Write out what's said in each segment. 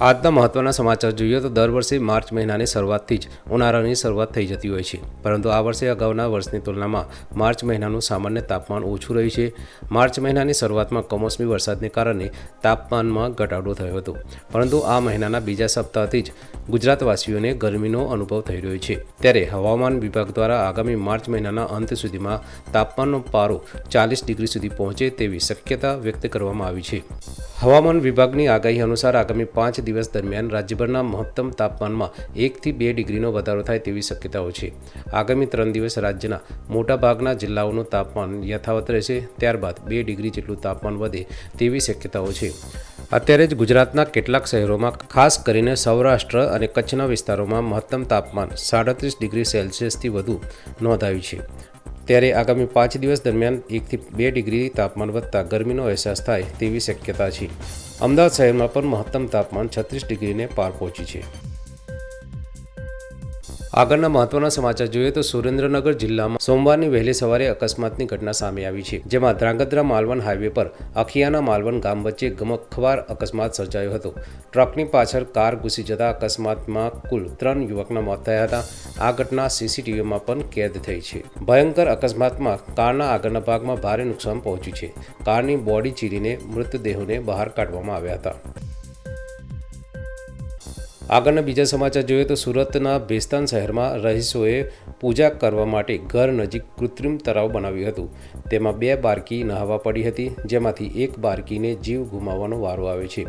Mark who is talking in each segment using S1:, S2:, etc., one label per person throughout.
S1: આજના મહત્વના સમાચાર જોઈએ તો દર વર્ષે માર્ચ મહિનાની શરૂઆતથી જ ઉનાળાની શરૂઆત થઈ જતી હોય છે. પરંતુ આ વર્ષે અગાઉના વર્ષની તુલનામાં માર્ચ મહિનાનું સામાન્ય તાપમાન ઓછું રહ્યું છે. માર્ચ મહિનાની શરૂઆતમાં કમોસમી વરસાદને કારણે તાપમાનમાં ઘટાડો થયો હતો. પરંતુ આ મહિનાના બીજા સપ્તાહથી જ ગુજરાતવાસીઓને ગરમીનો અનુભવ થઈ રહ્યો છે. ત્યારે હવામાન વિભાગ દ્વારા આગામી માર્ચ મહિનાના અંત સુધીમાં તાપમાનનો પારો ચાલીસ ડિગ્રી સુધી પહોંચે તેવી શક્યતા વ્યક્ત કરવામાં આવી છે. હવામાન વિભાગની આગાહી અનુસાર આગામી પાંચ દિવસ દરમિયાન રાજ્યભરના મહત્તમ તાપમાનમાં એકથી બે ડિગ્રીનો વધારો થાય તેવી શક્યતાઓ છે. આગામી ત્રણ દિવસ રાજ્યના મોટાભાગના જિલ્લાઓનું તાપમાન યથાવત રહેશે, ત્યારબાદ બે ડિગ્રી જેટલું તાપમાન વધે તેવી શક્યતાઓ છે. અત્યારે જ ગુજરાતના કેટલાક શહેરોમાં ખાસ કરીને સૌરાષ્ટ્ર અને કચ્છના વિસ્તારોમાં મહત્તમ તાપમાન સાડત્રીસ ડિગ્રી સેલ્સિયસથી વધુ નોંધાયું છે. ત્યારે આગામી પાંચ દિવસ દરમિયાન એકથી બે ડિગ્રી તાપમાન વધતા ગરમીનો અહેસાસ થાય તેવી શક્યતા છે. અમદાવાદ શહેરમાં પણ મહત્તમ તાપમાન છત્રીસ ડિગ્રીને પાર પહોંચી છે. આગળના મહત્વના સમાચાર જોઈએ તો સુરેન્દ્રનગર જિલ્લામાં સોમવારની વહેલી સવારે અકસ્માતની ઘટના સામે આવી છે, જેમાં ધ્રાંગધ્રા માલવન હાઈવે પર અખિયાના માલવન ગામ વચ્ચે ગમખવાર અકસ્માત સર્જાયો હતો. ટ્રકની પાછળ કાર ઘૂસી જતા અકસ્માતમાં કુલ ત્રણ યુવકના મોત થયા હતા. આ ઘટના સીસીટીવીમાં પણ કેદ થઈ છે. ભયંકર અકસ્માતમાં કારના આગળના ભાગમાં ભારે નુકસાન પહોંચ્યું છે. કારની બોડી ચીરીને મૃતદેહોને બહાર કાઢવામાં આવ્યા હતા. આગળના બીજા સમાચાર જોઈએ તો સુરતના ભેસ્તાન શહેરમાં રહીશોએ પૂજા કરવા માટે ઘર નજીક કૃત્રિમ તળાવ બનાવ્યું હતું. તેમાં બે બારકી નહાવા પડી હતી, જેમાંથી એક બારકીને જીવ ગુમાવવાનો વારો આવે છે.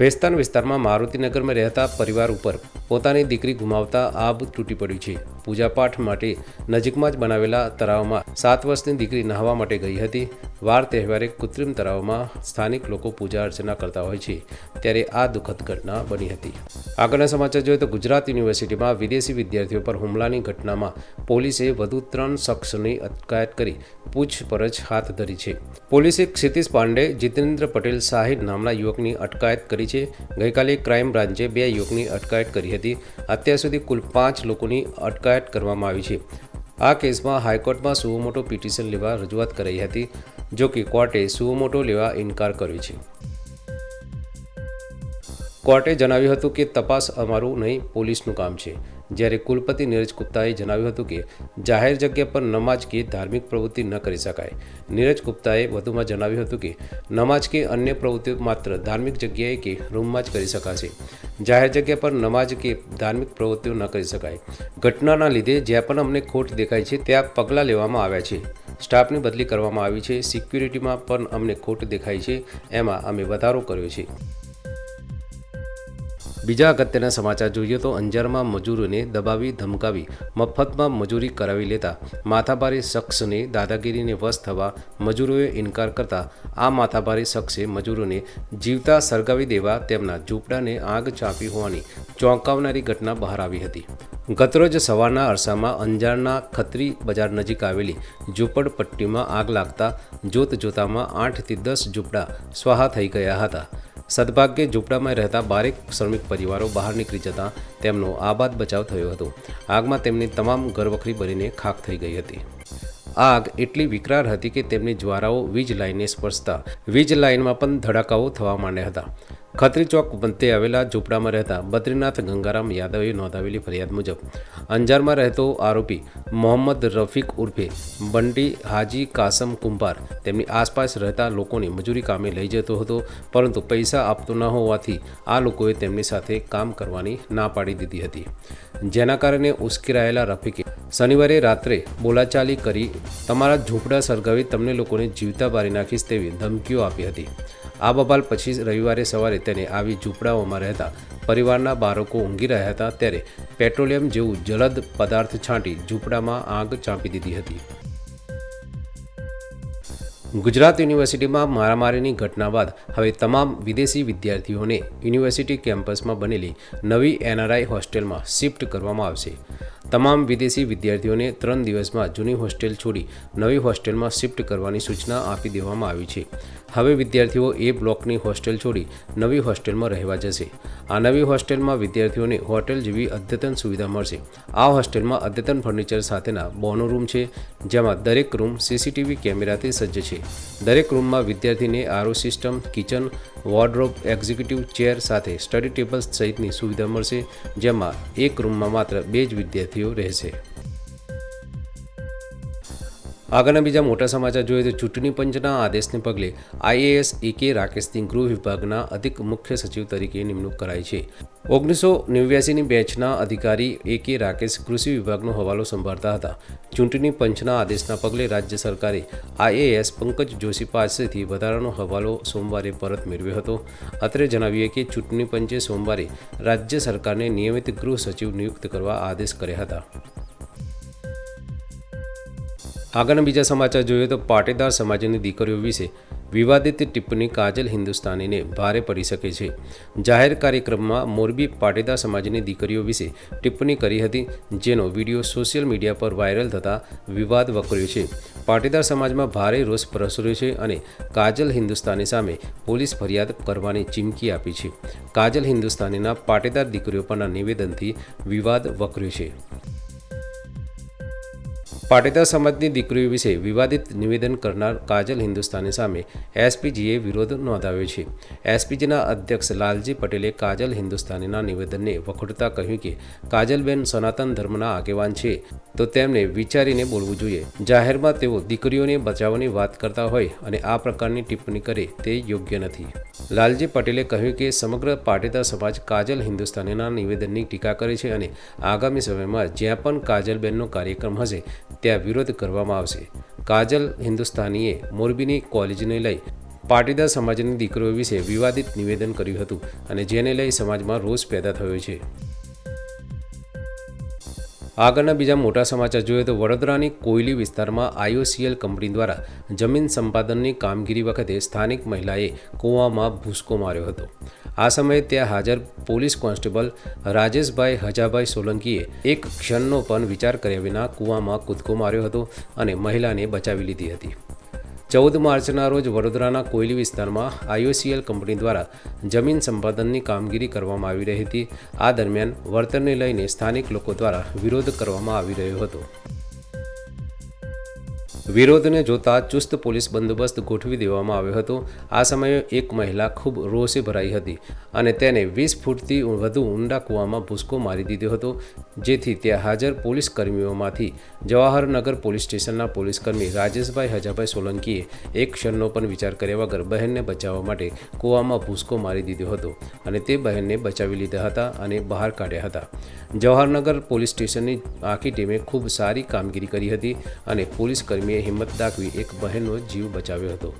S1: ભેસ્તાન વિસ્તારમાં મારુતિનગરમાં રહેતા પરિવાર ઉપર પોતાની દીકરી ગુમાવતા આબ તૂટી પડ્યું છે. પૂજાપાઠ માટે નજીકમાં જ બનાવેલા તળાવમાં સાત વર્ષની દીકરી નહાવા માટે ગઈ હતી. વાર તહેવારે કૃત્રિમ તળાવમાં સ્થાનિક લોકો પૂજા અર્ચના કરતા હોય છે, ત્યારે આ દુઃખદ ઘટના બની હતી. આગળના સમાચાર જોઈએ તો ગુજરાત યુનિવર્સિટીમાં વિદેશી વિદ્યાર્થીઓ પર હુમલાની ઘટનામાં પોલીસે વધુ ત્રણ શખ્સોની અટકાયત કરી પૂછપરછ હાથ ધરી છે. પોલીસે ક્ષિતિશ પાંડે, જીતેન્દ્ર પટેલ સાહિદ નામના યુવકની અટકાયત કરી છે. ગઈકાલે ક્રાઇમ બ્રાન્ચે બે યુવકની અટકાયત કરી હતી. અત્યાર સુધી કુલ પાંચ લોકોની અટકાયત કરવામાં આવી છે. આ કેસમાં હાઈકોર્ટમાં સુઓમોટો પિટિશન લેવા રજૂઆત કરાઈ હતી, જો કે કોર્ટે સુઓમોટો લેવા ઇનકાર કર્યો છે. કોર્ટે જણાવ્યું હતું કે તપાસ અમારું નહીં, પોલીસનું કામ છે. જ્યારે કુલપતિ નીરજ ગુપ્તાએ જણાવ્યું હતું કે, જાહેર જગ્યા પર નમાજ કે ધાર્મિક પ્રવૃત્તિ ન કરી શકાય. નીરજ ગુપ્તાએ વધુમાં જણાવ્યું હતું કે નમાજ કે અન્ય પ્રવૃત્તિઓ માત્ર ધાર્મિક જગ્યાએ કે રૂમમાં જ કરી શકાશે. જાહેર જગ્યા પર નમાજ કે ધાર્મિક પ્રવૃત્તિઓ ન કરી શકાય. ઘટનાના લીધે જ્યાં પણ અમને ખોટ દેખાય છે, ત્યાં પગલાં લેવામાં આવ્યા છે. સ્ટાફની બદલી કરવામાં આવી છે. સિક્યુરિટીમાં પણ અમને ખોટ દેખાય છે. એમાં અમે વધારો કર્યો છે. બીજા અગત્યના સમાચાર જોઈએ તો અંજારમાં મજૂરોને દબાવી, ધમકાવી, મફતમાં મજૂરી કરાવી લેતા માથાભારી શખ્સને દાદાગીરીને વશ થવા મજૂરોએ ઇનકાર કરતા આ માથાભારી શખ્સે મજૂરોને જીવતા સળગાવી દેવા તેમના ઝૂંપડાને આગ ચાંપી હોવાની ચોંકાવનારી ઘટના બહાર આવી હતી. ગતરોજ સવારના અરસામાં અંજારના ખત્રી બજાર નજીક આવેલી ઝૂંપડપટ્ટીમાં આગ લાગતા જોત જોતામાં આઠથી દસ ઝૂંપડા સ્વાહા થઈ ગયા હતા. સદભાગ્યે ઝૂંપડામાં રહેતા બારેક શ્રમિક પરિવારો બહાર નીકળી જતા તેમનો આબાદ બચાવ થયો હતો. આગમાં તેમની તમામ ઘરવખરી બળીને ખાખ થઈ ગઈ હતી. આગ એટલી વિકરાળ હતી કે તેમની જ્વારાઓ વીજ લાઇનને સ્પર્શતા, વીજ લાઇનમાં પણ ધડાકાઓ થવા માંડ્યા હતા. ખત્રી ચોક મધ્યે આવેલા ઝૂંપડામાં રહેતા બદ્રીનાથ ગંગારામ યાદવે નોંધાવેલી ફરિયાદ મુજબ અંજારમાં રહેતો આરોપી મોહમ્મદ રફીક ઉર્ફે બંડી હાજી કાસમ કુંભાર તેમની આસપાસ રહેતા લોકોને મજૂરી કામે લઈ જતો હતો, પરંતુ પૈસા આપતો ન હોવાથી આ લોકોએ તેમની સાથે કામ કરવાની ના પાડી દીધી હતી. જેના કારણે ઉશ્કેરાયેલા રફીકે શનિવારે રાત્રે બોલાચાલી કરી તમારા ઝૂંપડા સળગાવી તમને લોકોને જીવતા બારી નાખીશ તેવી ધમકીઓ આપી હતી. આ બબાલ પછી રવિવારે સવારે તેને આવી ઝૂંપડાઓમાં રહેતા પરિવારના બાળકો ઊંઘી રહ્યા હતા ત્યારે પેટ્રોલિયમ જેવું જલદ પદાર્થ છાંટી ઝૂંપડામાં આગ ચાંપી દીધી હતી. ગુજરાત યુનિવર્સિટીમાં મારામારીની ઘટના બાદ હવે તમામ વિદેશી વિદ્યાર્થીઓને યુનિવર્સિટી કેમ્પસમાં બનેલી નવી એનઆરઆઈ હોસ્ટેલમાં શિફ્ટ કરવામાં આવશે. તમામ વિદેશી વિદ્યાર્થીઓને ત્રણ દિવસમાં જૂની હોસ્ટેલ છોડી નવી હોસ્ટેલમાં શિફ્ટ કરવાની સૂચના આપી દેવામાં આવી છે. હવે વિદ્યાર્થીઓ એ બ્લોકની હોસ્ટેલ છોડી નવી હોસ્ટેલમાં રહેવા જશે. આ નવી હોસ્ટેલમાં વિદ્યાર્થીઓને હોટેલ જેવી અદ્યતન સુવિધા મળશે. આ હોસ્ટેલમાં અદ્યતન ફર્નિચર સાથેના બોનો રૂમ છે, જેમાં દરેક રૂમ સીસીટીવી કેમેરાથી સજ્જ છે. દરેક રૂમમાં વિદ્યાર્થીને RO system, kitchen, wardrobe, executive chair સાથે સ્ટડી ટેબલ્સ સહિતની સુવિધા મળશે, જેમાં એક રૂમમાં માત્ર બે જ વિદ્યાર્થીઓ રહેશે. આગળના બીજા મોટા સમાચાર જોઈએ તો ચૂંટણી પંચના આદેશને પગલે આઈએએસ એ કે રાકેશની ગૃહ વિભાગના અધિક મુખ્ય સચિવ તરીકે નિમણૂક કરાઈ છે. ઓગણીસો નેવ્યાસીની બેચના અધિકારી એ કે રાકેશ કૃષિ વિભાગનો હવાલો સંભાળતા હતા. ચૂંટણી પંચના આદેશના પગલે રાજ્ય સરકારે આઈએએસ પંકજ જોશી પાસેથી વધારાનો હવાલો સોમવારે પરત મેળવ્યો હતો. અત્રે જણાવીએ કે ચૂંટણી પંચે સોમવારે રાજ્ય સરકારને નિયમિત ગૃહ સચિવ નિયુક્ત કરવા આદેશ કર્યા હતા. આગળના બીજા સમાચાર જોઈએ તો પાટીદાર સમાજની દીકરીઓ વિશે વિવાદિત ટિપ્પણી કાજલ હિન્દુસ્તાનીને ભારે પડી શકે છે. જાહેર કાર્યક્રમમાં મોરબી પાટીદાર સમાજની દીકરીઓ વિશે ટિપ્પણી કરી હતી, જેનો વીડિયો સોશિયલ મીડિયા પર વાયરલ થતાં વિવાદ વકર્યો છે. પાટીદાર સમાજમાં ભારે રોષ પ્રસર્યો છે અને કાજલ હિન્દુસ્તાની સામે પોલીસ ફરિયાદ કરવાની ચીમકી આપી છે. કાજલ હિન્દુસ્તાનીના પાટીદાર દીકરીઓ પરના નિવેદનથી વિવાદ વકર્યો છે. પાટીદાર સમાજની દીકરીઓ વિશે વિવાદિત નિવેદન કરનાર કાજલ હિન્દુસ્તાની સામે એસપીજીએ વિરોધ નોંધાવ્યો છે. એસપીજીના અધ્યક્ષ લાલજી પટેલે કાજલ હિન્દુસ્તાનીના નિવેદનને વખોડતા કહ્યું કે કાજલબેન સનાતન ધર્મના આગેવાન છે, તો તેમને વિચારીને બોલવું જોઈએ. જાહેરમાં તેઓ દીકરીઓને બચાવવાની વાત કરતા હોય અને આ પ્રકારની ટિપ્પણી કરે તે યોગ્ય નથી. લાલજી પટેલે કહ્યું કે સમગ્ર પાટીદાર સમાજ કાજલ હિન્દુસ્તાનીના નિવેદનની ટીકા કરે છે અને આગામી સમયમાં જ્યાં પણ કાજલબેનનો કાર્યક્રમ હશે ત્યાં વિરોધ કરવામાં આવશે. કાજલ હિન્દુસ્તાનીએ મોરબીની કોલેજને લઈ પાટીદાર સમાજની દીકરીઓ વિશે વિવાદિત નિવેદન કર્યું હતું અને જેને લઈ સમાજમાં રોષ પેદા થયો છે. આગળના બીજા મોટા સમાચાર જોઈએ તો વડોદરાની કોયલી વિસ્તારમાં આઈઓસીએલ કંપની દ્વારા જમીન સંપાદનની કામગીરી વખતે સ્થાનિક મહિલાએ કૂવામાં ભૂસકો માર્યો હતો. આ સમયે ત્યાં હાજર પોલીસ કોન્સ્ટેબલ રાજેશભાઈ હજાભાઈ સોલંકીએ એક ક્ષણનો પણ વિચાર કર્યા વિના કૂવામાં કૂદકો માર્યો હતો અને મહિલાને બચાવી લીધી હતી. ચૌદ માર્ચના રોજ વડોદરાના કોયલી વિસ્તારમાં આઈઓસીએલ કંપની દ્વારા જમીન સંપાદનની કામગીરી કરવામાં આવી રહી હતી. આ દરમિયાન વળતરને લઈને સ્થાનિક લોકો દ્વારા વિરોધ કરવામાં આવી રહ્યો હતો. વિરોધને જોતા ચુસ્ત પોલીસ બંદોબસ્ત ગોઠવી દેવામાં આવ્યો હતો. આ સમયે એક મહિલા ખૂબ રોષે ભરાઈ હતી અને તેને વીસ ફૂટથી વધુ ઊંડા કૂવામાં ભૂસકો મારી દીધો હતો, જેથી ત્યાં હાજર પોલીસ કર્મીઓમાંથી જવાહરનગર પોલીસ સ્ટેશનના પોલીસકર્મી રાજેશભાઈ હજાભાઈ સોલંકીએ એક ક્ષણનો પણ વિચાર કર્યા વગર બહેનને બચાવવા માટે કૂવામાં ભૂસકો મારી દીધો હતો અને તે બહેનને બચાવી લીધા હતા અને બહાર કાઢ્યા હતા. જવાહરનગર પોલીસ સ્ટેશનની આખી ટીમે ખૂબ સારી કામગીરી કરી હતી અને પોલીસ કર્મીએ હિંમત દાખવી એક બહેનનો જીવ બચાવ્યો હતો.